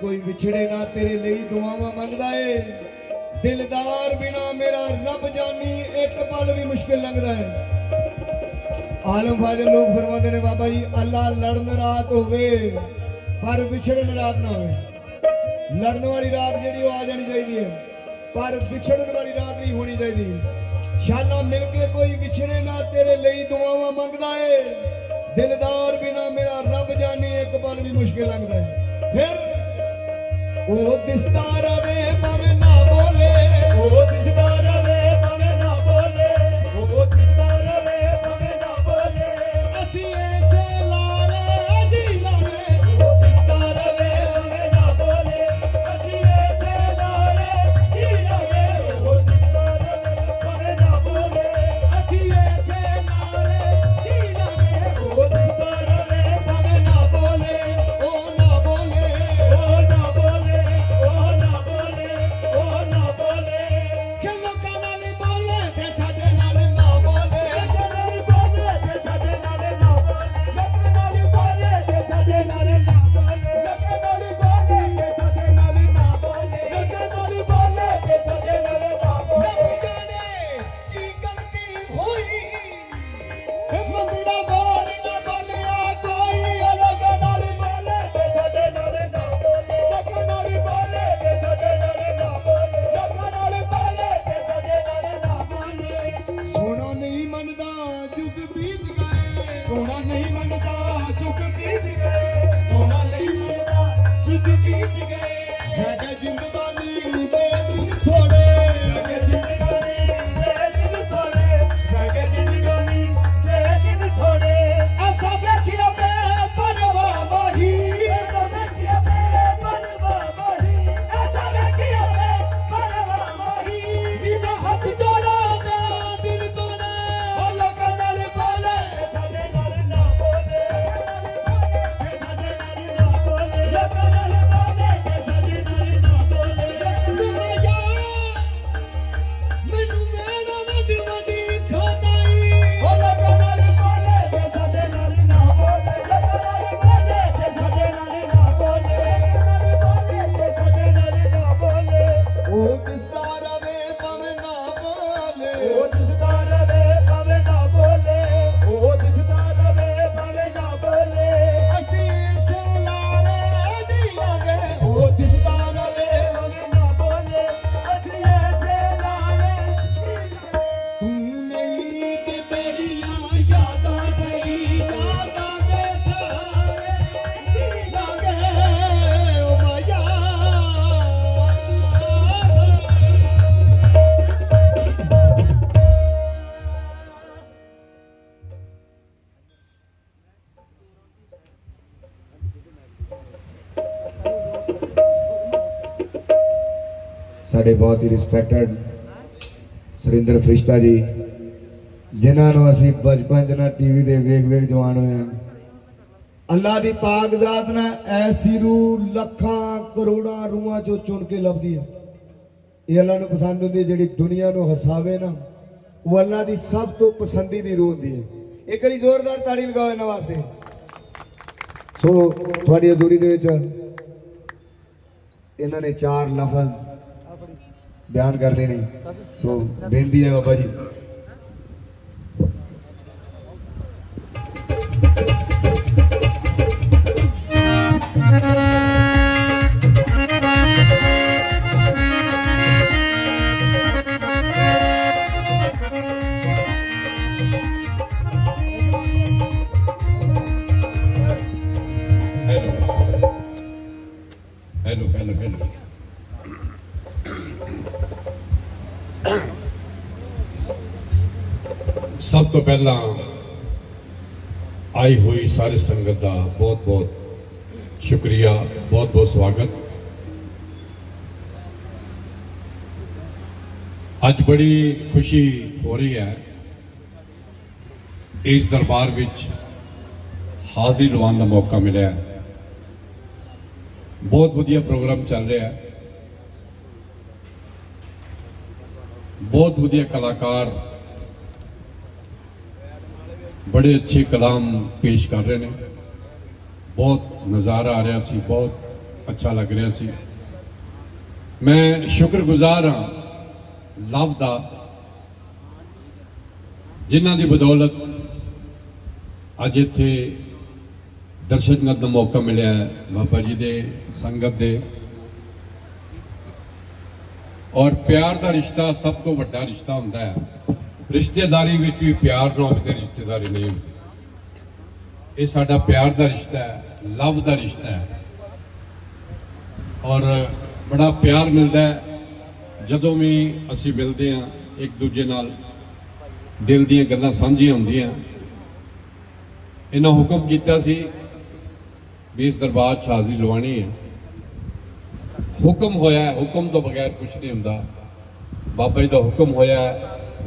ਕੋਈ ਵਿਛੜੇ ਨਾ ਤੇਰੇ ਲਈ ਦੁਆਵਾਂ ਮੰਗਦਾ ਏ। ਦਿਲਦਾਰ ਬਿਨਾ ਮੇਰਾ ਰੱਬ ਜਾਨੀ, ਇੱਕ ਪਲ ਵੀ ਮੁਸ਼ਕਿਲ ਲੰਘਦਾ ਏ। ਆਲਮ ਫਾਜ਼ਲ ਲੋਕ ਫਰਮਾਉਂਦੇ ਨੇ, ਬਾਬਾ ਜੀ, ਅੱਲਾ ਲੜਨ ਰਾਤ ਹੋਵੇ, ਪਰ ਵਿਛੜਨ ਰਾਤ ਨਾ ਹੋਵੇ। ਲੜਨ ਵਾਲੀ ਰਾਤ ਜਿਹੜੀ ਉਹ ਆ ਜਾਣੀ ਚਾਹੀਦੀ ਹੈ ਪਰ ਵਿਛੜਨ ਵਾਲੀ ਰਾਤ ਨਹੀਂ ਹੋਣੀ ਚਾਹੀਦੀ। ਸ਼ਾਲਾ ਮਿਲ ਕੇ ਕੋਈ ਵਿਛੜੇ ਨਾ ਤੇਰੇ ਲਈ ਦੁਆਵਾਂ ਮੰਗਦਾ ਏ। ਦਿਲਦਾਰ ਬਿਨਾ ਮੇਰਾ ਰੱਬ ਜਾਨੀ, ਇੱਕ ਪਲ ਵੀ ਮੁਸ਼ਕਿਲ ਲੰਘਦਾ ਹੈ ਫਿਰ ਉਹ ਦਿਸਦਾ ਰਵੇ ਭਾਵੇਂ ਨਾ ਬੋਲੇ ਅਸੀਂ ਸਾਡੇ ਬਹੁਤ ਹੀ ਰਿਸਪੈਕਟਡ ਸੁਰਿੰਦਰ ਫਰਿਸ਼ਤਾ ਜੀ, ਜਿਨ੍ਹਾਂ ਨੂੰ ਅਸੀਂ ਬਚਪਨ ਚ ਨਾ ਟੀਵੀ ਦੇ ਵੇਖ ਵੇਖ ਜਵਾਨ ਹੋਏ ਆ ਅੱਲਾ ਦੀ ਪਾਕ ਜ਼ਾਤ ਨਾ ਐਸੀ ਰੂਹ ਲੱਖਾਂ ਕਰੋੜਾਂ ਰੂਹਾਂ ਚੋਂ ਚੁਣ ਕੇ ਲੱਭਦੀ ਹੈ। ਇਹ ਅੱਲਾ ਨੂੰ ਪਸੰਦ ਹੁੰਦੀ ਹੈ ਜਿਹੜੀ ਦੁਨੀਆ ਨੂੰ ਹਸਾਵੇ ਨਾ, ਉਹ ਅੱਲਾ ਦੀ ਸਭ ਤੋਂ ਪਸੰਦੀ ਦੀ ਰੂਹ ਹੁੰਦੀ ਹੈ। ਇੱਕ ਵਾਰੀ ਜ਼ੋਰਦਾਰ ਤਾੜੀ ਲਗਾਓ ਇਹਨਾਂ ਵਾਸਤੇ। ਸੋ ਤੁਹਾਡੀ ਹਜ਼ੂਰੀ ਦੇ ਵਿੱਚ ਇਹਨਾਂ ਨੇ ਚਾਰ ਲਫ਼ਜ਼ ਬਿਆਨ ਕਰਨੇ ਨੇ। ਸੋ ਬੇਨਤੀ ਹੈ ਬਾਬਾ ਜੀ। ਪਹਿਲਾਂ ਆਈ ਹੋਈ ਸਾਰੀ ਸੰਗਤ ਦਾ ਬਹੁਤ ਬਹੁਤ ਸ਼ੁਕਰੀਆ, ਬਹੁਤ ਬਹੁਤ ਸਵਾਗਤ। ਅੱਜ ਬੜੀ ਖੁਸ਼ੀ ਹੋ ਰਹੀ ਹੈ। ਇਸ ਦਰਬਾਰ ਵਿੱਚ ਹਾਜ਼ਰੀ ਲਵਾਉਣ ਦਾ ਮੌਕਾ ਮਿਲਿਆ ਬਹੁਤ ਵਧੀਆ ਪ੍ਰੋਗਰਾਮ ਚੱਲ ਰਿਹਾ ਹੈ। ਬਹੁਤ ਵਧੀਆ ਕਲਾਕਾਰ ਬੜੇ ਅੱਛੇ ਕਲਾਮ ਪੇਸ਼ ਕਰ ਰਹੇ ਨੇ। ਬਹੁਤ ਨਜ਼ਾਰਾ ਆ ਰਿਹਾ ਸੀ, ਬਹੁਤ ਅੱਛਾ ਲੱਗ ਰਿਹਾ ਸੀ। ਮੈਂ ਸ਼ੁਕਰਗੁਜ਼ਾਰ ਹਾਂ ਲਵ ਦਾ, ਜਿਨ੍ਹਾਂ ਦੀ ਬਦੌਲਤ ਅੱਜ ਇੱਥੇ ਦਰਸ਼ਨ ਕਰਨ ਦਾ ਮੌਕਾ ਮਿਲਿਆ ਹੈ, ਬਾਬਾ ਜੀ ਦੇ ਸੰਗਤ ਦੇ। ਔਰ ਪਿਆਰ ਦਾ ਰਿਸ਼ਤਾ ਸਭ ਤੋਂ ਵੱਡਾ ਰਿਸ਼ਤਾ ਹੁੰਦਾ ਹੈ। ਰਿਸ਼ਤੇਦਾਰੀ ਵਿੱਚ ਵੀ ਪਿਆਰ ਨਾ ਹੋਵੇ ਰਿਸ਼ਤੇਦਾਰੀ ਨਹੀਂ ਹੁੰਦੀ। ਇਹ ਸਾਡਾ ਪਿਆਰ ਦਾ ਰਿਸ਼ਤਾ ਹੈ, ਲਵ ਦਾ ਰਿਸ਼ਤਾ ਹੈ। ਔਰ ਬੜਾ ਪਿਆਰ ਮਿਲਦਾ ਹੈ। ਜਦੋਂ ਵੀ ਅਸੀਂ ਮਿਲਦੇ ਹਾਂ, ਇੱਕ ਦੂਜੇ ਨਾਲ ਦਿਲ ਦੀਆਂ ਗੱਲਾਂ ਸਾਂਝੀਆਂ ਹੁੰਦੀਆਂ। ਇਹਨਾਂ ਹੁਕਮ ਕੀਤਾ ਸੀ ਵੀ ਇਸ ਦਰਬਾਰ 'ਚ ਹਾਜ਼ਰੀ ਲਵਾਣੀ ਹੈ। ਹੁਕਮ ਹੋਇਆ ਹੁਕਮ ਤੋਂ ਬਗੈਰ ਕੁਝ ਨਹੀਂ ਹੁੰਦਾ। ਬਾਬਾ ਜੀ ਦਾ ਹੁਕਮ ਹੋਇਆ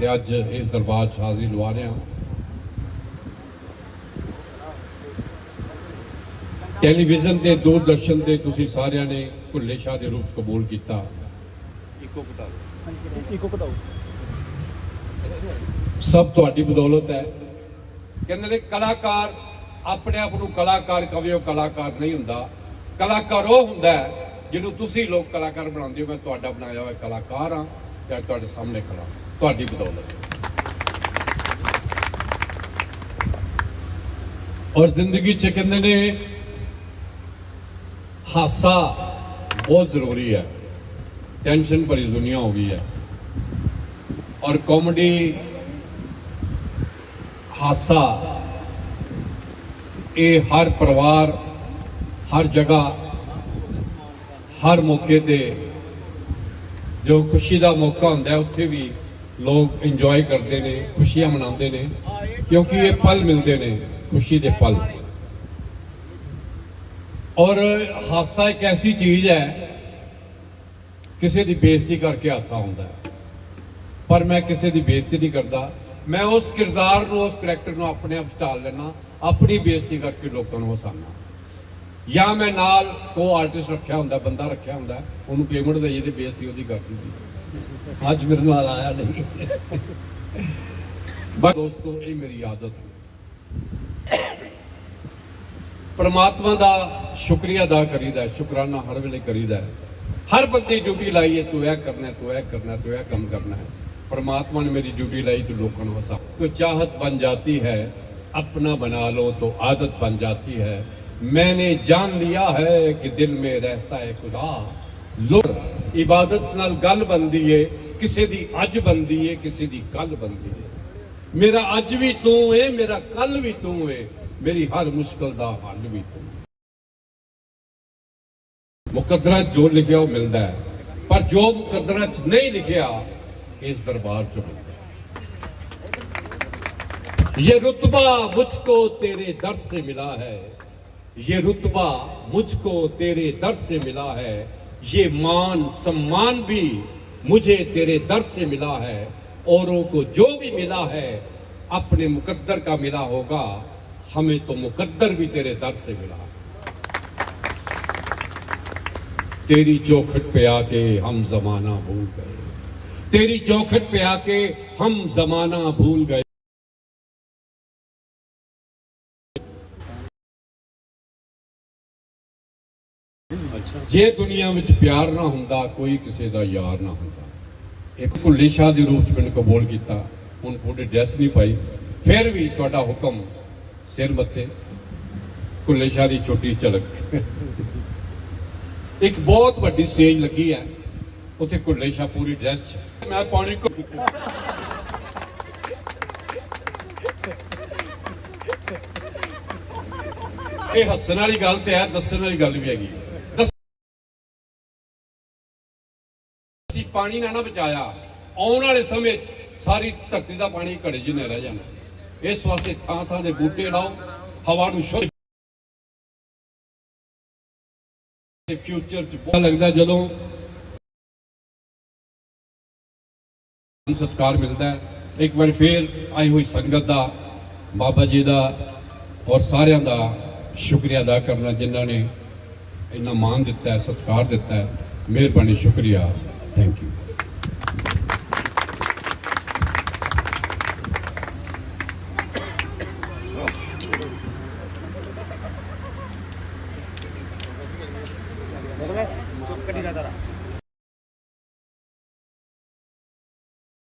ਤੇ ਅੱਜ ਇਸ ਦਰਬਾਰ 'ਚ ਹਾਜ਼ਰੀ ਲਵਾ ਰਹੇ ਹਾਂ। ਟੈਲੀਵਿਜ਼ਨ ਤੇ ਦੂਰਦਰਸ਼ਨ ਤੇ ਤੁਸੀਂ ਸਾਰਿਆਂ ਨੇ ਭੁੱਲੇ ਸ਼ਾਹ ਦੇ ਰੂਪ 'ਚ ਕਬੂਲ ਕੀਤਾ। ਇੱਕੋ ਘਟਾਓ ਸਭ ਤੁਹਾਡੀ ਬਦੌਲਤ ਹੈ। ਕਹਿੰਦੇ ਨੇ ਕਲਾਕਾਰ ਆਪਣੇ ਆਪ ਨੂੰ ਕਲਾਕਾਰ ਕਵੇ ਉਹ ਕਲਾਕਾਰ ਨਹੀਂ ਹੁੰਦਾ। ਕਲਾਕਾਰ ਉਹ ਹੁੰਦਾ ਜਿਹਨੂੰ ਤੁਸੀਂ ਲੋਕ ਕਲਾਕਾਰ ਬਣਾਉਂਦੇ ਹੋ ਮੈਂ ਤੁਹਾਡਾ ਬਣਾਇਆ ਹੋਇਆ ਕਲਾਕਾਰ ਹਾਂ ਤੇ ਅੱਜ ਤੁਹਾਡੇ ਸਾਹਮਣੇ ਖੜਾ ਹਾਂ। ਤੁਹਾਡੀ ਬਦੌਲਤ। ਔਰ ਜ਼ਿੰਦਗੀ ਚ ਕਹਿੰਦੇ ਨੇ, ਹਾਸਾ ਬਹੁਤ ਜ਼ਰੂਰੀ ਹੈ। ਟੈਨਸ਼ਨ ਭਰੀ ਦੁਨੀਆ ਹੋ ਗਈ ਹੈ। ਔਰ ਕਾਮੇਡੀ ਹਾਸਾ, ਇਹ ਹਰ ਪਰਿਵਾਰ, ਹਰ ਜਗ੍ਹਾ, ਹਰ ਮੌਕੇ ਤੇ ਜੋ ਖੁਸ਼ੀ ਦਾ ਮੌਕਾ ਹੁੰਦਾ ਉੱਥੇ ਵੀ ਲੋਕ ਇੰਜੋਏ ਕਰਦੇ ਨੇ, ਖੁਸ਼ੀਆਂ ਮਨਾਉਂਦੇ ਨੇ, ਕਿਉਂਕਿ ਇਹ ਪਲ ਮਿਲਦੇ ਨੇ, ਖੁਸ਼ੀ ਦੇ ਪਲ। ਔਰ ਹਾਸਾ ਇੱਕ ਐਸੀ ਚੀਜ਼ ਹੈ, ਕਿਸੇ ਦੀ ਬੇਇੱਜ਼ਤੀ ਕਰਕੇ ਹਾਸਾ ਹੁੰਦਾ ਹੈ। ਪਰ ਮੈਂ ਕਿਸੇ ਦੀ ਬੇਇੱਜ਼ਤੀ ਨਹੀਂ ਕਰਦਾ। ਮੈਂ ਉਸ ਕਿਰਦਾਰ ਨੂੰ, ਉਸ ਕਰੈਕਟਰ ਨੂੰ ਆਪਣੇ ਆਪ ਢਾਲ ਲੈਣਾ ਆਪਣੀ ਬੇਇੱਜ਼ਤੀ ਕਰਕੇ ਲੋਕਾਂ ਨੂੰ ਹਸਾਨਾ ਜਾਂ ਮੈਂ ਨਾਲ ਕੋ ਆਰਟਿਸਟ ਰੱਖਿਆ ਹੁੰਦਾ, ਬੰਦਾ ਰੱਖਿਆ ਹੁੰਦਾ, ਉਹਨੂੰ ਪੇਮੈਂਟ ਦੇਈਏ ਤੇ ਬੇਇੱਜ਼ਤੀ ਉਹਦੀ ਕਰਦੀ ਦਿੰਦੀ ਅੱਜ ਮੇਰੇ ਨਾਲ ਆਇਆ ਨਹੀਂ ਬਸ ਦੋਸਤੋ ਇਹ دا ਆਦਤ ਹੈ ਪਰਮਾਤਮਾ ਦਾ ਸ਼ੁਕਰੀਆ ਅਦਾ ਕਰੀਦਾ ਸ਼ੁਕਰਾਨਾ ہے۔ ہر ਕਰੀਦਾ ڈیوٹی لائی ہے، تو اے کرنا ہے، تو اے کرنا ہے، تو اے کم کرنا ہے۔ پرماتما نے میری ڈیوٹی لائی تو لوکن ہسا تو چاہت بن جاتی ہے، اپنا بنا لو تو عادت بن جاتی ہے۔ میں نے جان لیا ہے کہ دل میں رہتا ہے خدا۔ لوگ عبادت نال گل بنتی ہے کسی دی اج بنتی ہے میرا اج بھی تو ہے میرا کل بھی تو ہے میری ہر مشکل دا حل بھی تو ہے مقدرہ جو لکھا ہے پر جو مقدرہ چ نہیں لکھیا اس دربار چلتا ہے یہ رتبہ مجھ کو تیرے در سے ملا ہے یہ رتبہ مجھ کو تیرے در سے ملا ہے یہ مان سمان بھی مجھے تیرے در سے ملا ہے، اوروں کو جو بھی ملا ہے، اپنے مقدر کا ملا ہوگا۔ ہمیں تو مقدر بھی تیرے در سے ملا۔ تیری چوکھٹ پہ آ کے ہم زمانہ بھول گئے۔ تیری چوکھٹ پہ آ کے ہم زمانہ بھول گئے۔ ਜੇ ਦੁਨੀਆ ਵਿੱਚ ਪਿਆਰ ਨਾ ਹੁੰਦਾ, ਕੋਈ ਕਿਸੇ ਦਾ ਯਾਰ ਨਾ ਹੁੰਦਾ। ਇਹ ਭੁੱਲੇ ਸ਼ਾਹ ਦੇ ਰੂਪ ਚ ਮੈਨੂੰ ਕਬੂਲ ਕੀਤਾ। ਹੁਣ ਪੂਰੀ ਡਰੈਸ ਨਹੀਂ ਪਾਈ। ਫਿਰ ਵੀ ਤੁਹਾਡਾ ਹੁਕਮ ਸਿਰ ਮੱਤੇ ਭੁੱਲੇ ਸ਼ਾਹ ਦੀ ਛੋਟੀ ਝਲਕ। ਇੱਕ ਬਹੁਤ ਵੱਡੀ ਸਟੇਜ ਲੱਗੀ ਹੈ। ਉੱਥੇ ਭੁੱਲੇ ਸ਼ਾਹ ਪੂਰੀ ਡਰੈਸ ਚ। ਮੈਂ ਪਾਣੀ ਕੋ ਇਹ ਹੱਸਣ ਵਾਲੀ ਗੱਲ ਤੇ ਹੈ, ਦੱਸਣ ਵਾਲੀ ਗੱਲ ਵੀ ਹੈਗੀ ਪਾਣੀ ਨਾ ਨਾ ਬਚਾਇਆ। ਆਉਣ ਵਾਲੇ ਸਮੇਂ 'ਚ ਸਾਰੀ ਧਰਤੀ ਦਾ ਪਾਣੀ ਘੜੇ ਜਿੰਨੇ ਰਹਿ ਜਾਣਾ। ਇਸ ਵਾਸਤੇ ਥਾਂ ਥਾਂ ਦੇ ਬੂਟੇ ਲਾਓ, ਹਵਾ ਨੂੰ ਸ਼ੁੱਧ ਫਿਊਚਰ ਚ ਬਹੁਤ ਲੱਗਦਾ ਜਦੋਂ ਸਤਕਾਰ ਮਿਲਦਾ ਹੈ। ਇੱਕ ਵਾਰ ਫੇਰ ਆਈ ਹੋਈ ਸੰਗਤ ਦਾ, ਬਾਬਾ ਜੀ ਦਾ ਔਰ ਸਾਰਿਆਂ ਦਾ ਸ਼ੁਕਰੀਆ ਅਦਾ ਕਰਨਾ ਜਿਨ੍ਹਾਂ ਨੇ ਇੰਨਾ ਮਾਣ ਦਿੱਤਾ ਹੈ, ਸਤਕਾਰ ਦਿੱਤਾ ਹੈ। ਮਿਹਰਬਾਨੀ, ਸ਼ੁਕਰੀਆ। Thank you.